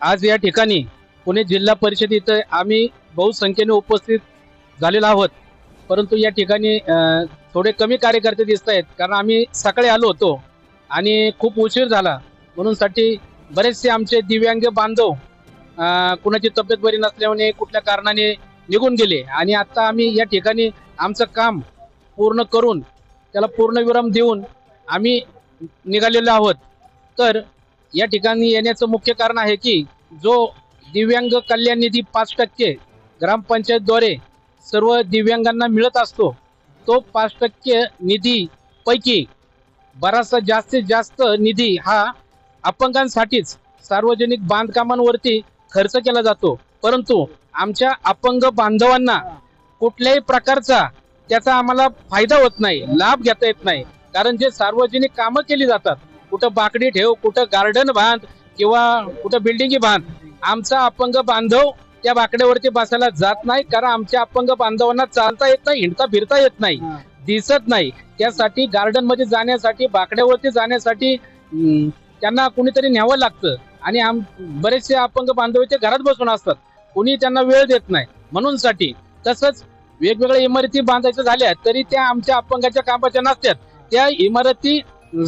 आज या ठिकाणी पुणे जिल्हा परिषद इथं आम्ही बहुसंख्येने उपस्थित झालेलो आहोत. परंतु या ठिकाणी थोडे कमी कार्यकर्ते दिसत आहेत. कारण आम्ही सकाळी आलो होतो आणि खूप उशीर झाला. म्हणून साठी बरेचसे आमचे दिव्यांग बांधव कुणाची तब्येत बरी नसल्याने कुठल्या कारणाने निघून गेले. आणि आता आम्ही या ठिकाणी आमचं काम पूर्ण करून त्याला पूर्णविराम देऊन आम्ही निघालेलो आहोत. तर या ठिकाणी येण्याचं मुख्य कारण आहे की जो दिव्यांग कल्याण निधी पाच टक्के ग्रामपंचायतद्वारे सर्व दिव्यांगांना मिळत असतो तो पाच टक्के निधी पैकी बराचसा जास्तीत जास्त निधी हा अपंगांसाठीच सार्वजनिक बांधकामांवरती खर्च केला जातो. परंतु आमच्या अपंग बांधवांना कुठल्याही प्रकारचा त्याचा आम्हाला फायदा होत नाही लाभ घेता येत नाही. कारण जे सार्वजनिक कामं केली जातात कुठं बाकडी ठेव कुठं गार्डन बांध किंवा कुठं बिल्डिंगी बांध. आमचा अपंग बांधव त्या बाकड्यावरती बसायला जात नाही कारण आमच्या अपंग बांधवांना चालता येत नाही हिंडता फिरता येत नाही दिसत नाही. त्यासाठी गार्डनमध्ये जाण्यासाठी बाकड्यावरती जाण्यासाठी त्यांना कुणीतरी न्यावं लागतं. आणि आम बरेचसे अपंग बांधव ते घरात बसून असतात. कुणी त्यांना वेळ देत नाही. म्हणून साठी तसंच वेगवेगळ्या इमारती बांधायच्या झाल्या तरी त्या आमच्या अपंगाच्या कामाच्या नसतात त्या इमारती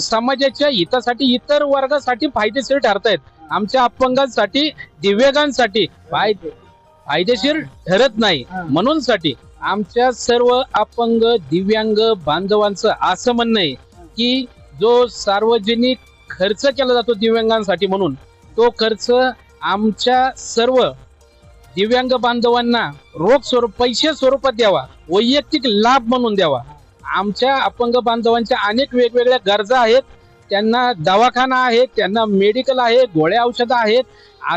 समाजाच्या हितासाठी इतर वर्गासाठी फायदेशीर ठरतायत. आमच्या अपंगांसाठी दिव्यांगांसाठी फायदे फायदेशीर ठरत नाही. म्हणून साठी आमच्या सर्व अपंग दिव्यांग बांधवांचं असं म्हणणं आहे की जो सार्वजनिक खर्च केला जातो दिव्यांगांसाठी म्हणून तो खर्च आमच्या सर्व दिव्यांग बांधवांना रोख स्वरूप पैसे स्वरूपात द्यावा वैयक्तिक लाभ म्हणून द्यावा. आमच्या अपंग बांधवांच्या अनेक वेगवेगळ्या गरजा आहेत. त्यांना दवाखाना आहे त्यांना मेडिकल आहे गोळ्या औषधं आहेत.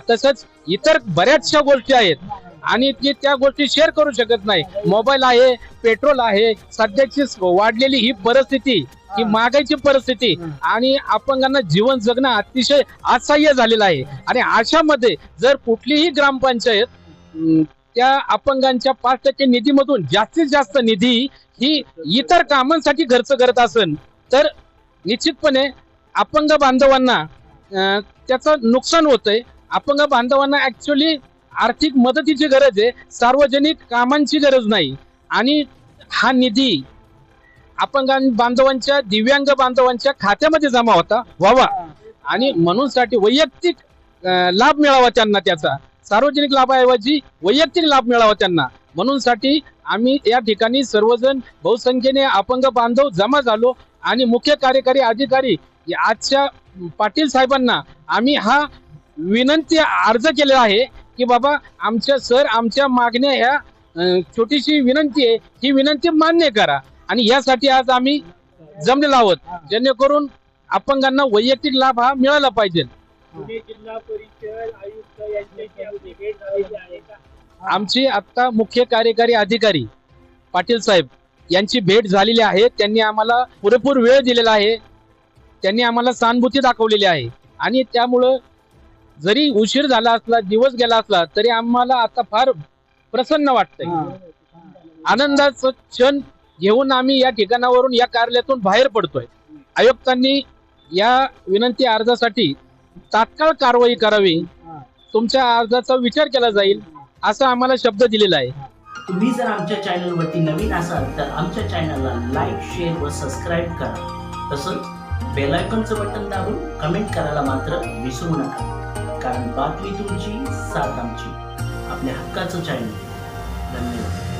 तसंच इतर बऱ्याचशा गोष्टी आहेत. आणि ती त्या गोष्टी शेअर करू शकत नाही. मोबाईल आहे पेट्रोल आहे. सध्याची वाढलेली ही परिस्थिती ही महागाईची परिस्थिती आणि अपंगांना जीवन जगणं अतिशय असह्य झालेलं आहे. आणि अशामध्ये जर कुठलीही ग्रामपंचायत त्या अपंगांच्या पाच टक्के निधीमधून जास्तीत जास्त निधी ही इतर कामांसाठी खर्च करत असेल तर निश्चितपणे अपंग बांधवांना त्याचं नुकसान होतंय. अपंग बांधवांना ऍक्च्युली आर्थिक मदतीची गरज आहे सार्वजनिक कामांची गरज नाही. आणि हा निधी अपंग बांधवांच्या दिव्यांग बांधवांच्या खात्यामध्ये जमा होता व्हावा. आणि म्हणून साठी वैयक्तिक लाभ मिळावा त्यांना त्याचा. सार्वजनिक लाभाऐवजी वैयक्तिक लाभ मिळावा त्यांना. म्हणून साठी आम्ही या ठिकाणी सर्वजण बहुसंख्येने अपंग बांधव जमा झालो आणि मुख्य कार्यकारी अधिकारी आजच्या पाटील साहेबांना आम्ही हा विनंती अर्ज केलेला आहे की बाबा आमच्या सर आमच्या मागण्या ह्या छोटीशी विनंती आहे. ही विनंती मान्य करा. आणि यासाठी आज आम्ही जमलेलो आहोत. जेणेकरून अपंगांना वैयक्तिक लाभ हा मिळाला पाहिजे. पुणे जिल्हा परिषद आयुक्त यांच्याशी आपली भेट झालेली आहे का? आमचे आता मुख्य कार्यकारी अधिकारी पाटील साहेब यांची भेट झालेली आहे. त्यांनी आम्हाला पुरेपूर वेळ दिलेला आहे. त्यांनी आम्हाला सहानुभूती दाखवलेली आहे. आणि त्यामुळं जरी उशीर झाला असला दिवस गेला असला तरी आम्हाला आता फार प्रसन्न वाटतंय. आनंदाचं क्षण घेऊन आम्ही या ठिकाणावरून या कार्यालयातून बाहेर पडतोय. आयुक्तांनी या विनंती अर्जासाठी तात्काळ कारवाई करावी. तुमच्या अर्जाचा विचार केला जाईल असा आम्हाला शब्द दिलेला आहे. तुम्ही जर आमच्या चॅनलवरती नवीन असाल तर आमच्या चॅनलला लाईक शेअर व सबस्क्राईब करा. तसंच बेल आयकॉनचं बटन दाबून कमेंट करायला मात्र विसरू नका. कारण बातमी तुमची साथ आमची. आपल्या हक्काचं चॅनल. धन्यवाद.